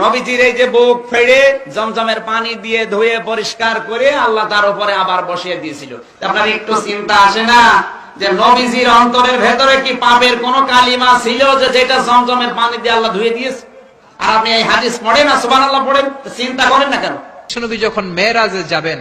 নবীজির এই যে বুক ফেড়ে জমজমের পানি দিয়ে ধুয়ে পরিষ্কার করে আল্লাহ তার উপরে আবার বসিয়ে দিয়েছিল। আপনার একটু চিন্তা আসে না? যে নবীজির অন্তরের ভেতরে কি পাপের কোন কালিমা ছিল যেটা জমজমের পানি দিয়ে আল্লাহ ধুয়ে দিয়েছে? আর আপনি এই হাদিস পড়েন না সুবান আল্লাহ পড়েন চিন্তা করেন না কেন? যখন মেয়েরাজে যাবেন,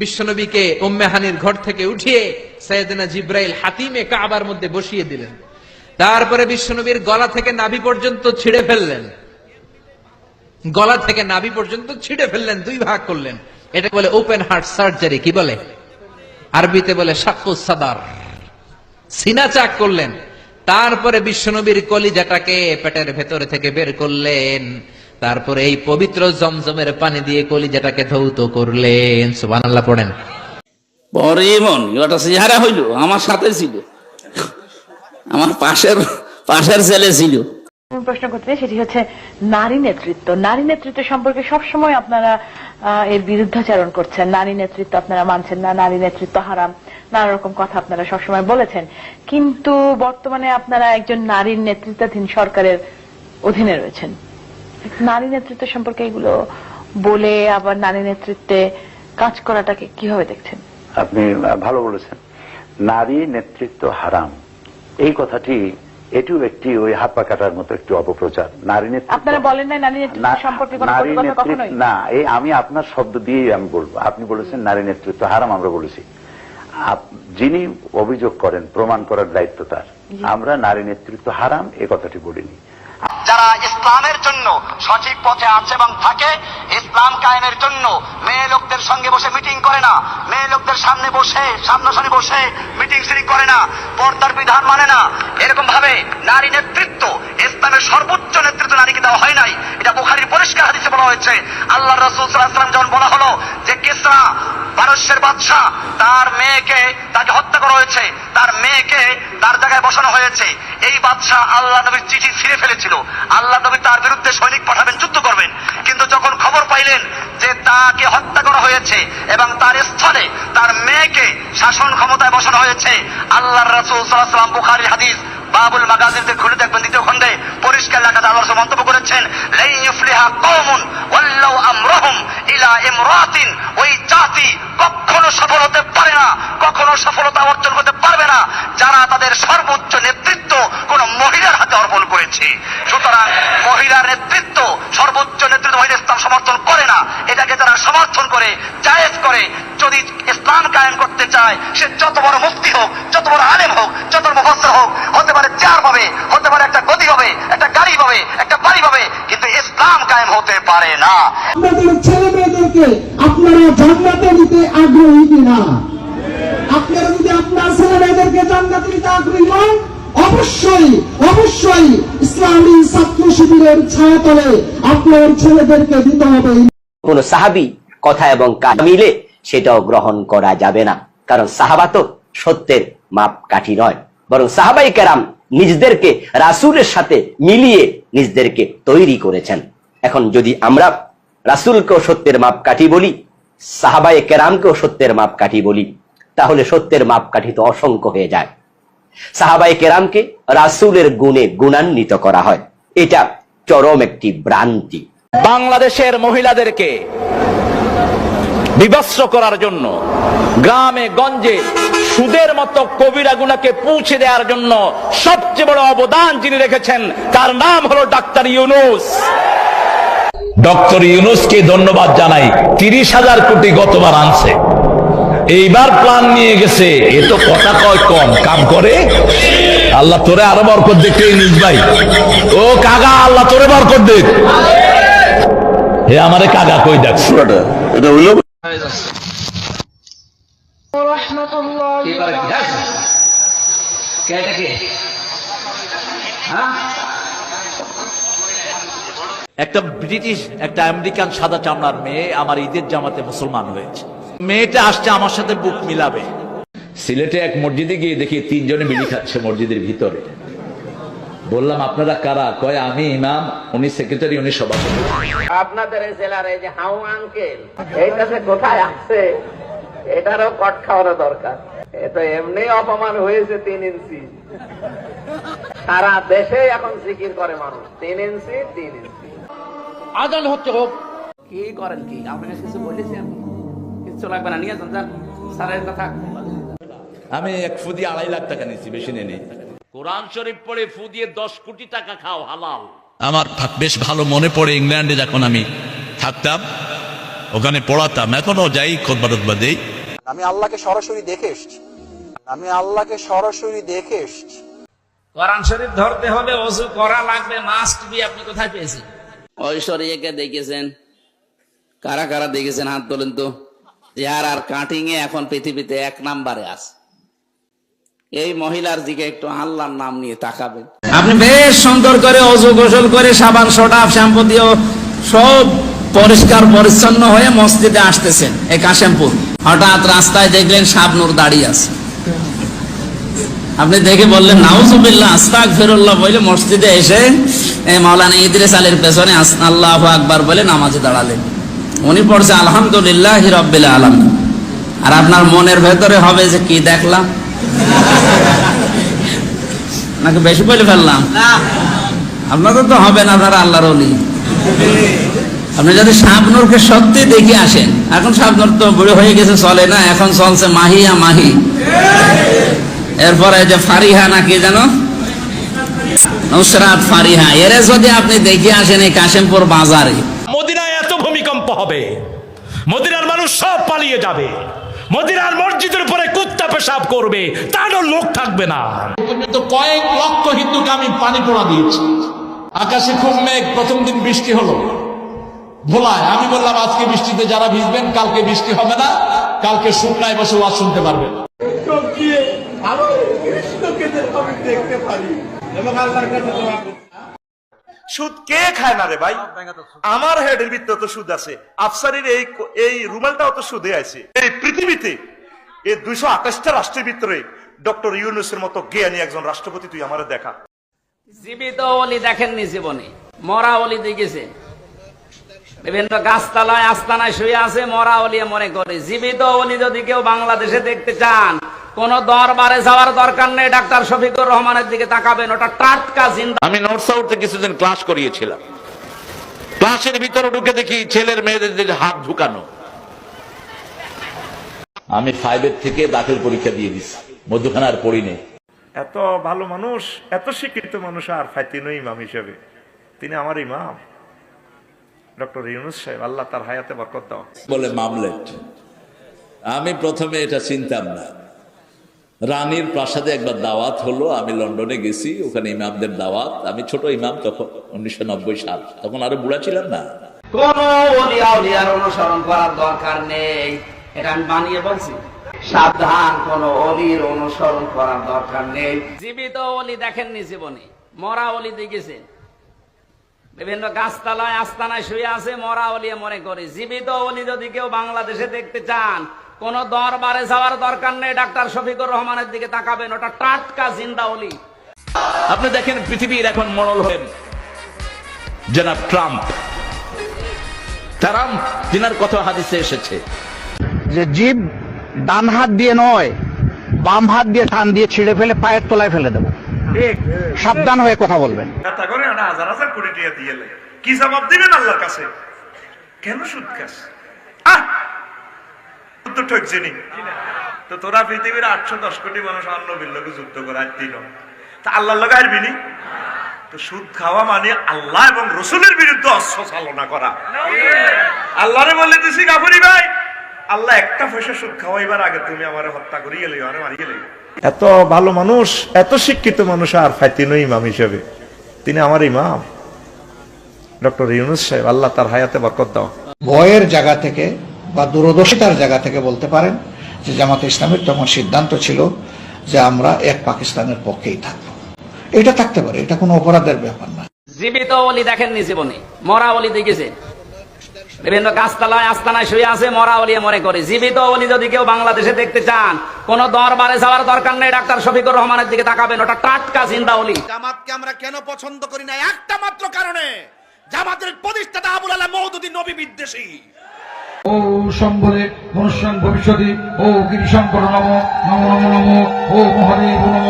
বিশ্বনবীকে উম্মেহানির ঘর থেকে উঠিয়ে সৈয়দনা জিব্রাইল হাতিমে কাবার মধ্যে বসিয়ে দিলেন। তারপরে বিশ্বনবীর গলা থেকে নাভি পর্যন্ত ছিঁড়ে ফেললেন। গলা থেকে নাভি পর্যন্ত ছিঁড়ে ফেললেন, দুই ভাগ করলেন। এটা বলে ওপেন হার্ট সার্জারি কি বলে? আরবিতে বলে সাক্কু সাদার। সিনা চাক করলেন। তারপরে বিশ্বনবীর কলিজাটাকে পেটের ভেতরে থেকে বের করলেন। তারপরে এই পবিত্র জমজমের পানি দিয়ে কলিজাটাকে ধৌত করলেন। সুবহানাল্লাহ, পড়েন। পরে এমন ওটা চেহারা হইল, আমার সাথে ছিল। আমার পাশের পাশের ছেলে ছিল। আমি প্রশ্ন করতে সেটি হচ্ছে নারী নেতৃত্ব। নারী নেতৃত্ব সম্পর্কে সবসময় আপনারা এর বিরুদ্ধাচারণ করছেন। নারী নেতৃত্ব আপনারা মানছেন না, নারী নেতৃত্ব হারাম, নানা রকম কথা আপনারা সবসময় বলেছেন। কিন্তু বর্তমানে আপনারা একজন নারীর নেতৃত্বাধীন সরকারের অধীনে রয়েছেন। নারী নেতৃত্ব সম্পর্কে এগুলো বলে আবার নারী নেতৃত্বে কাজ করাটাকে কীভাবে দেখছেন? আপনি ভালো বলেছেন। নারী নেতৃত্ব হারাম। এই কথাটি এটিও একটি ওই হাত পা কাটার মতো একটি অপপ্রচার। নারী নেতৃত্ব আপনারা বলেন নারী নেতৃত্ব না- সম্পর্কে নারী নেতৃত্ব না এই আমি আপনার শব্দ দিয়েই আমি বলব। আপনি বলেছেন নারী নেতৃত্ব হারাম আমরা বলেছি। যিনি অভিযোগ করেন প্রমাণ করার দায়িত্ব তার। আমরা নারী নেতৃত্ব হারাম এ কথাটি বলিনি। যারা ইসলামের জন্য সঠিক পথে আছে এবং থাকে, ইসলাম কায়েমের জন্য মেয়ে লোকদের সঙ্গে বসে মিটিং করে না। মেয়ে লোকদের সামনে বসে, সামনাসামনি বসে মিটিং সিটিং করে না, পর্দার বিধান মানে না। এরকম ভাবে নারী নেতৃত্ব, ইসলামের সর্বোচ্চ নেতৃত্ব নারীকে দেওয়া হয় নাই। এটা বুখারির পরিষ্কার হাদিসে বলা হয়েছে। আল্লাহ রসুল সাল্লাম যখন বলা হলো যে, কিসরা পারস্যের বাদশাহ, তার মেয়েকে তাকে হত্যা করা হয়েছে, তার মেয়েকে তার জায়গায় বসানো হয়েছে। এই বাদশাহ আল্লাহ নবীর চিঠি ছিঁড়ে ফেলেছিল। আল্লাহ নবী তার বিরুদ্ধে সৈনিক পাঠাবেন, যুদ্ধ করবেন। কিন্তু যখন খবর পাইলেন যে তাকে হত্যা করা হয়েছে এবং তার স্থলে তার মেয়েকে শাসন ক্ষমতায় বসানো হয়েছে আল্লাহ রসুল সাল্লাম বুখারির হাদিস বাবুল মাগাজিনদের খুলে দেখবেন দ্বিতীয় খণ্ডে পরিষ্কার লেখা আল্লাহ মন্তব্য করেছেন লাই ইফলিহা কওমুন ওয়াল্লাউ ইলা ইমরাতিন। ওই জাতি কখনো সফল হতে পারে না, কখনো সফলতা অর্জন করতে পারবে না, যারা তাদের সর্বোচ্চ নেতৃত্ব কোন মহিলার হাতে অর্পণ করেছে। সুতরাং মহিলার নেতৃত্ব, সর্বোচ্চ নেতৃত্ব মহিলা ইসলাম সমর্থন করে না, এটাকে যারা সমর্থন করে, জায়েজ করে, যদি ইসলাম কায়েম করতে চায়, সে যত বড় মুফতি হোক, যত বড় আলেম হোক, যত বড় হোক, হতে পারে চেয়ার পাবে হতে পারে একটা গদি হবে একটা গাড়ি পাবে একটা বাড়ি পাবে কিন্তু ইসলাম কায়েম হতে পারে না আপনাদের ছেলে মেয়েদেরকে আপনারা জান্নাতে দিতে আগ্রহী কিনা? আপনারা যদি আপনার ছেলে মেয়েদেরকে জান্নাতে দিতে আগ্রহী নন অবশ্যই অবশ্যই ইসলামী ছাত্র শিবিরের ছায়াতলে আপনার ছেলেদেরকে দিতে হবে। কোন সাহাবি কথা এবং কাজ মিলে সেটাও গ্রহণ করা যাবে না। কারণ সাহাবা তো সত্যের মাপ কাঠি নয়। বরং সাহাবাই কেরাম নিজদেরকে রাসূলের সাথে মিলিয়ে নিজদেরকে তৈরি করেছেন। এখন যদি আমরা রাসূলকেও সত্যের মাপ কাঠি বলি সাহাবাই কেরামকেও সত্যের মাপ কাঠি বলি, তাহলে সত্যের মাপ কাঠি তো অসংখ্য হয়ে যায়। সাহাবাই কেরামকে রাসূলের গুণে গুণান্বিত করা হয়। এটা চরম একটি ভ্রান্তি। বাংলাদেশের মহিলাদেরকে বিবস্ত্র করার জন্য, গ্রামে, গঞ্জে, সুদের মতো কবিরা গুনাকে পৌঁছে দেওয়ার জন্য সবচেয়ে বড় অবদান যিনি রেখেছেন, তার নাম হলো ডাক্তার ইউনুস। ডক্টর ইউনুসকে ধন্যবাদ জানাই। তিরিশ হাজার কোটি গতবার আনছে। এইবার প্ল্যান নিয়ে গেছে। এ তো কথা কয় কম। কাম করে? আল্লাহ তোরে আরও বরকত দেখতে ইউনুস ভাই। ও কাগা আল্লাহ তোরে বরকত দেখ হে আমারে কাগা কই দেখ এটা হইল একটা ব্রিটিশ একটা আমেরিকান সাদা চামড়ার মেয়ে আমার ঈদের জামাতে মুসলমান হয়েছে। মেয়েটা আসছে আমার সাথে বুক মিলাবে। সিলেটে এক মসজিদে গিয়ে দেখি তিনজনে বিড়ি খাচ্ছে মসজিদের ভিতরে। বললাম আপনারা কারা? কয় আমি ইমাম উনি সেক্রেটারি উনি সভাপতি। আপনাদের এই জেলার এই যে হাউ আঙ্কেল এইটা যে কোথায় আছে? এটারও কট খাওয়ানো দরকার। এ তো এমনি অপমান হয়েছে তিন ইঞ্চি। সারা দেশে এখন জিকির করে মানুষ। তিন ইঞ্চি তিন ইঞ্চি। আজান হচ্ছে হোক। কি করেন কি? আপনার কাছে কিছু বলেছি আমি? কিচ্ছু লাগবে না? নিয়ে যান যান। স্যারের কথা আমি এক ফুদি আড়াই লাখ টাকা নিচ্ছি বেশি নেই কোরআন শরীফ পড়ে ফু দিয়ে দশ কোটি টাকা খাও হালাল। আমার বেশ ভালো মনে পড়ে ইংল্যান্ডে যখন আমি থাকতাম ওখানে পড়াতাম। এখনও যাই খোদবা টোদবা দেই। আমি আল্লাহকে সরাসরি দেখে এসেছি। আমি আল্লাহকে সরাসরি দেখে এসেছি। কোরআন শরীফ ধরতে হলে অজু করা লাগবে মাস্ট বি আপনি কোথায় পেয়েছেন? ঐশ্বরিয়াকে দেখেছেন? কারা কারা দেখেছেন? হাত তোলেন তো। ইয়ার আর কাটিং এ এখন পৃথিবীতে এক নাম্বারে আছে। এই মহিলার দিকে একটু আল্লাহর নাম নিয়ে তাকাবেন। আপনি বেশ সুন্দর করে অজু গোসল করে সাবান সোডা শ্যাম্পু দিয়ে সব পরিষ্কার, পরিচ্ছন্ন হয়ে মসজিদে আসতেছেন, এই কাশেমপুর। হঠাৎ রাস্তায় দেখলেন শাবনুর দাঁড়িয়ে আছে। আপনি দেখে বললেন নাউজুবিল্লাহ আস্তাক ফিরুল্লাহ বলে মসজিদে এসে মাওলানা ইদ্রিস আলীর পেছনে আল্লাহ আকবার বলে নামাজে দাঁড়ালেন। উনি পড়ছে আলহামদুলিল্লাহ রব্বিল আলম আর আপনার মনের ভেতরে হবে যে কি দেখলাম? নাকি বেশি বলে ফেললাম? আপনাদের তো হবে না আপনারা আল্লাহর অলি। আপনি যদি শাবনুরকে সত্যি দেখে আসেন এখন শাবনুর তো বুড়ো হয়ে গেছে চলে না এখন চলছে মাহিয়া মাহি। এরপরে যে ফারিহা নাকি জানো? নুসরাত ফারিহা। এরে যদি আপনি দেখে আসেন এই কাশিমপুর বাজারে। মদিনায় এত ভূমিকম্প হবে মদিনার মানুষ সব পালিয়ে যাবে মদিনার মসজিদের উপরে কুত্তা পেশাব করবে তারও লোক থাকবে না। তো কয়েক লক্ষ হিন্দুকে আমি পানি পোড়া দিয়েছি। আকাশে খুব মেঘ প্রথম দিন বৃষ্টি হলো। ভোলায় আমি বললাম আজকে বৃষ্টিতে যারা ভিজবেন কালকে বৃষ্টি হবে না কালকে শুকনায় বসে ওয়াজ শুনতে পারবেন। সুদ কে খায় না রে ভাই? আমার হেডের ভিতরে তো সুদ আছে। আফসারির এই এই রুমালটাও তো সুদে আছে। এই পৃথিবীতে এই দুইশো আঠাশটা রাষ্ট্রের ভিতরে ডক্টর ইউনুসের মতো জ্ঞানী একজন রাষ্ট্রপতি তুই আমার দেখা। জীবিত অলি দেখেননি জীবনে। মরা অলি দেখেছে। বিভিন্ন গাছতলায় আস্তানায় শুয়ে আছে মরা অলি মনে করে। জীবিত অলি যদি কেউ বাংলাদেশে দেখতে চান কোন দরবারে যাওয়ার দরকার নেই ডাক্তার শফিকুর রহমানের দিকে তাকাবেন ওটা টাটকা জিন্দা। আমি নর্থ সাউথে কিছুদিন ক্লাস করিয়েছিলাম। ক্লাসের ভিতরে ঢুকে দেখি ছেলের মেয়েদের দিকে হাত ঢুকানো। আমি ফাইভের থেকে দাখিল পরীক্ষা দিয়ে দিছি মধ্যখানে আর পড়ি এত ভালো মানুষ এত শিক্ষিত মানুষ আর ফাইতিনো ইমাম হিসেবে। তিনি আমার ইমাম। ডক্টর ইউনুস সাহেব আল্লাহ তার হায়াতে বরকত দাও। বলে মামলেট। আমি প্রথমে এটা চিনতাম না। রানীর প্রাসাদে একবার দাওয়াত হলো আমি লন্ডনে গেছি ওখানে ইমামদের দাওয়াত। আমি ছোট ইমাম তখন উনিশশো সাল। তখন আরও বুড়া ছিলাম না। কোন অনুসরণ করার দরকার নেই। এটা আমি বানিয়ে বলছি। সাবধান কোন অলির অনুসরণ করার দরকার নেই। জীবিত অলি দেখেননি জীবনে। মরা অলি দেখেছেন। বিভিন্ন গাছতলায় আস্তানায় শুয়ে আছে মরা অলি মনে করে। জীবিত অলি যদি কেউ বাংলাদেশে দেখতে চান কোন দরবারে যাওয়ার দরকার নেই ডাক্তার শফিকুর রহমানের দিকে তাকাবেন ওটা টাটকা জিন্দা অলি। আপনি দেখেন পৃথিবীর এখন মরল হলেন। জনাব ট্রাম্প। ট্রাম্প তিনার কথা হাদিসে এসেছে। যে জীব ডান হাত দিয়ে নয় বাম হাত দিয়ে টান দিয়ে ছিঁড়ে ফেলে পায়ের তলায় ফেলে দেবো। সাবধান হয়ে কথা বলবেন। কথা করে না হাজার হাজার কোটি টাকা দিয়ে। কি জবাব দিবেন আল্লাহর কাছে? কেন সুদ খাস? আহ! তো ঠকছে নি তো তোরা পৃথিবীর আটশো দশ কোটি মানুষ অন্য বিল্লকে যুদ্ধ করে আর দিন তা আল্লাহর লগে আসবি নি? তো সুদ খাওয়া মানে আল্লাহ এবং রসুলের বিরুদ্ধে অস্ত্র চালনা করা। আল্লাহরে বলে দিছি ভাই। আল্লাহ একটা পয়সা সুদ খাওয়াইবার আগে তুমি আমার হত্যা করিয়ে গেলে আরে মারিয়ে গেলে এত ভালো মানুষ এত শিক্ষিত মানুষ আর ফাইতিনো ইমাম হিসেবে। তিনি আমার ইমাম। ডক্টর ইউনুস সাহেব আল্লাহ তার হায়াতে বরকত দাও। ভয়ের জায়গা থেকে বা দূরদর্শিতার জায়গা থেকে বলতে পারেন যে জামাতে ইসলামের তখন সিদ্ধান্ত ছিল যে আমরা এক পাকিস্তানের পক্ষেই থাকব। এটা থাকতে পারে এটা কোনো অপরাধের ব্যাপার না। জীবিত অলি দেখেননি জীবনে মরা অলি দেখেছে বিভিন্ন গাছতলায় আস্তানায় শুয়ে আছে মরা অলি মনে করে। জীবিত অলি যদি কেউ বাংলাদেশে দেখতে চান কোন দরবারে যাওয়ার দরকার নেই ডাক্তার শফিকুর রহমানের দিকে তাকাবেন ওটা টাটকা জিন্দা অলি। জামাতকে আমরা কেন পছন্দ করি না? একটা মাত্র কারণে জামাতের প্রতিষ্ঠাতা আবুল আলাহ মৌদুদ্দিন নবী বিদ্বেষী। সম্বরে মনুষ্যাং ভবিষ্যতি। ও গিরিশঙ্কর নম নম নম নম। ও মহাদেব নম,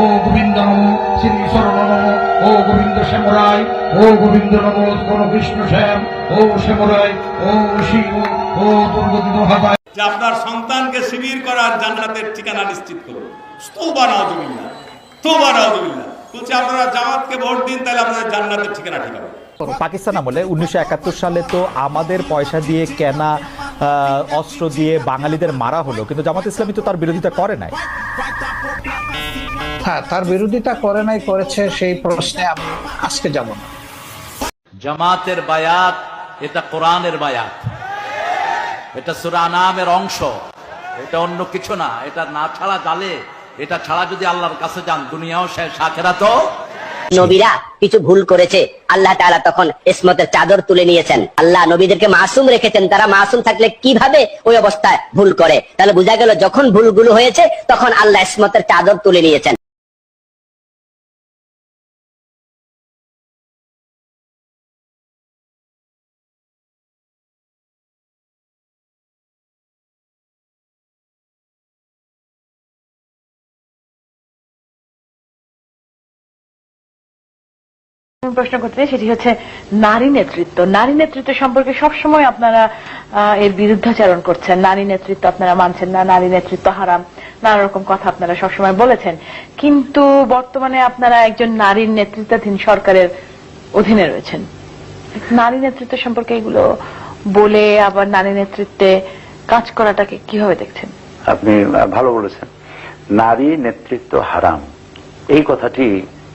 ও গোবিন্দ নম শ্রী ঈশ্বর নম, ও গোবিন্দ শ্যামরায় ও গোবিন্দ নম কোন বিষ্ণু শ্যাম, ও শ্যামরায় ও শিব, ও দুর্গতি মহাদায় যে আপনার সন্তানকে শিবির করার জান্নাতের ঠিকানা নিশ্চিত করুন। তোবা নাউজুবিল্লাহ তোবা নাউজুবিল্লাহ বলছে, আপনারা জামাতকে ভোট দিন, তাহলে আপনাদের জান্নাতের ঠিকানা ঠিক হবে পাকিস্তান আমলে উনিশশো একাত্তর সালে তো আমাদের পয়সা দিয়ে কেনা অস্ত্র দিয়ে বাঙালিদের মারা হলো কিন্তু জামাত ইসলামী তো তার বিরোধিতা করে নাই। হ্যাঁ তার বিরোধিতা করে নাই করেছে সেই প্রশ্নে আমি আজকে যাব না। জামাতের বায়াত এটা কোরআনের বায়াত। এটা সুরা নামের অংশ। এটা অন্য কিছু না এটা না ছাড়া জালে এটা ছাড়া যদি আল্লাহর কাছে যান দুনিয়াও শেষ আখেরা তো নবীরা কিছু ভুল করেছে। আল্লাহ তালা তখন ইসমতের চাদর তুলে নিয়েছেন। আল্লাহ নবীদেরকে মাসুম রেখেছেন। তারা মাসুম থাকলে কীভাবে ওই অবস্থায় ভুল করে? তাহলে বোঝা গেল যখন ভুলগুলো হয়েছে, তখন আল্লাহ ইসমতের চাদর তুলে নিয়েছেন। প্রশ্ন করতে চাই, সেটি হচ্ছে নারী নেতৃত্ব। নারী নেতৃত্ব সম্পর্কে সবসময় আপনারা এর বিরুদ্ধাচরণ করছেন। নারী নেতৃত্ব আপনারা মানছেন না, নারী নেতৃত্ব হারাম, নানা রকম কথা আপনারা সবসময় বলেছেন। কিন্তু বর্তমানে আপনারা একজন নারীর নেতৃত্বাধীন সরকারের অধীনে রয়েছেন। নারী নেতৃত্ব সম্পর্কে এগুলো বলে আবার নারী নেতৃত্বে কাজ করাটাকে কীভাবে দেখছেন? আপনি ভালো বলেছেন। নারী নেতৃত্ব হারাম। এই কথাটি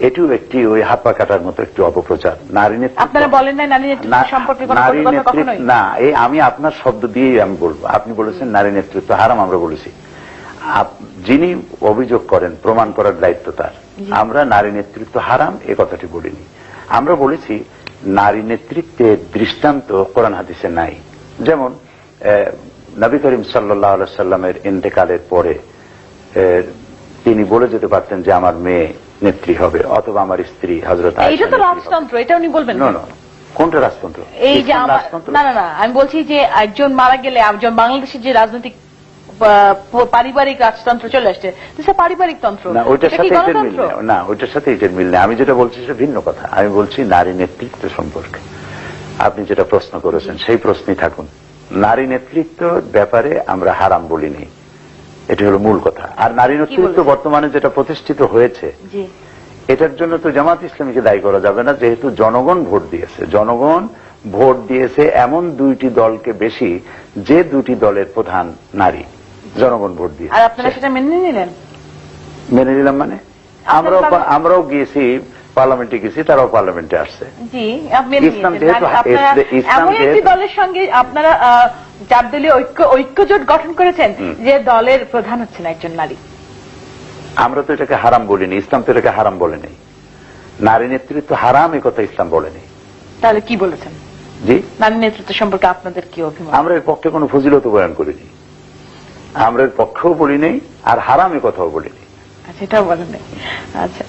এটিও একটি ওই হাত পা কাটার মতো একটি অপপ্রচার। নারী নেতৃত্ব আপনারা বলেন নাই নারী না- সম্পর্কে নারী নেতৃত্ব না এই আমি আপনার শব্দ দিয়েই আমি বলব। আপনি বলেছেন নারী নেতৃত্ব হারাম আমরা বলেছি। যিনি অভিযোগ করেন প্রমাণ করার দায়িত্ব তার। আমরা নারী নেতৃত্ব হারাম এ কথাটি বলিনি। আমরা বলেছি নারী নেতৃত্বের দৃষ্টান্ত কোরআন হাদিসে নাই। যেমন নবী করিম সাল্লাহ সাল্লামের ইন্তেকালের পরে তিনি বলে যেতে পারতেন যে আমার মেয়ে নেত্রী হবে অথবা আমার স্ত্রী হজরত এইটা তো রাজতন্ত্র এটা উনি বলবেন নো? নো কোনটা রাজতন্ত্র? এই যে না না না আমি বলছি যে একজন মারা গেলে একজন বাংলাদেশের যে রাজনৈতিক পারিবারিক রাজতন্ত্র চলে আসছে পারিবারিক তন্ত্র। না ওইটার সাথে এটার মিল নেই। না ওইটার সাথে এটার মিল আমি যেটা বলছি সেটা ভিন্ন কথা। আমি বলছি নারী নেতৃত্ব সম্পর্কে। আপনি যেটা প্রশ্ন করেছেন সেই প্রশ্নই থাকুন। নারী নেতৃত্ব ব্যাপারে আমরা হারাম বলিনি। এটি হলো মূল কথা। আর নারী নেতৃত্ব বর্তমানে যেটা প্রতিষ্ঠিত হয়েছে এটার জন্য তো জামাত ইসলামীকে দায়ী করা যাবে না যেহেতু জনগণ ভোট দিয়েছে। জনগণ ভোট দিয়েছে এমন দুইটি দলকে বেশি যে দুটি দলের প্রধান নারী। জনগণ ভোট দিয়েছে। আর আপনারা সেটা মেনে নিলেন? মেনে নিলাম মানে? আমরাও আমরাও গিয়েছি পার্লামেন্টে গেছি তারাও পার্লামেন্টে আসছে। জি আপনি ইসলাম যেহেতু- ইসলাম একটি যেহেতু- দলের সঙ্গে আপনারা চার দলীয় ঐক্য ঐক্যজোট গঠন করেছেন যে দলের প্রধান হচ্ছেন একজন নারী। আমরা তো এটাকে হারাম বলিনি ইসলাম তো এটাকে হারাম বলেনি। নারী নেতৃত্ব হারাম এ কথা ইসলাম বলেনি। তাহলে কি বলেছেন? জি? নারী নেতৃত্ব সম্পর্কে আপনাদের কি অভিমত? আমরা এর পক্ষে কোনো ফজিলত বয়ান করিনি। আমরা এর পক্ষেও বলি নেই আর হারাম এ কথাও বলিনি। আচ্ছা এটাও আচ্ছা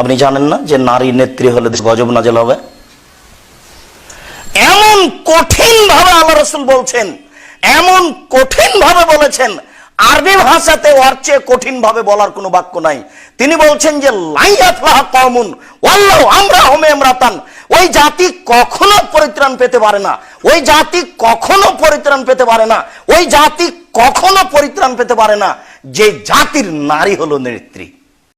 আপনি জানেন না যে নারী নেত্রী হলে গজব নাজেল হবে? এমন কঠিন ভাবে আল্লাহ রসুল বলছেন, এমন কঠিন ভাবে বলেছেন, আরবি ভাষাতে ওর চেয়ে কঠিন ভাবে বলার কোনো বাক্য নাই। তিনি বলছেন যে লাইয়াফলাহ ওই জাতি কখনো পরিত্রাণ পেতে পারে না। ওই জাতি কখনো পরিত্রাণ পেতে পারে না। ওই জাতি কখনো পরিত্রাণ পেতে পারে না। যে জাতির নারী হলো নেত্রী।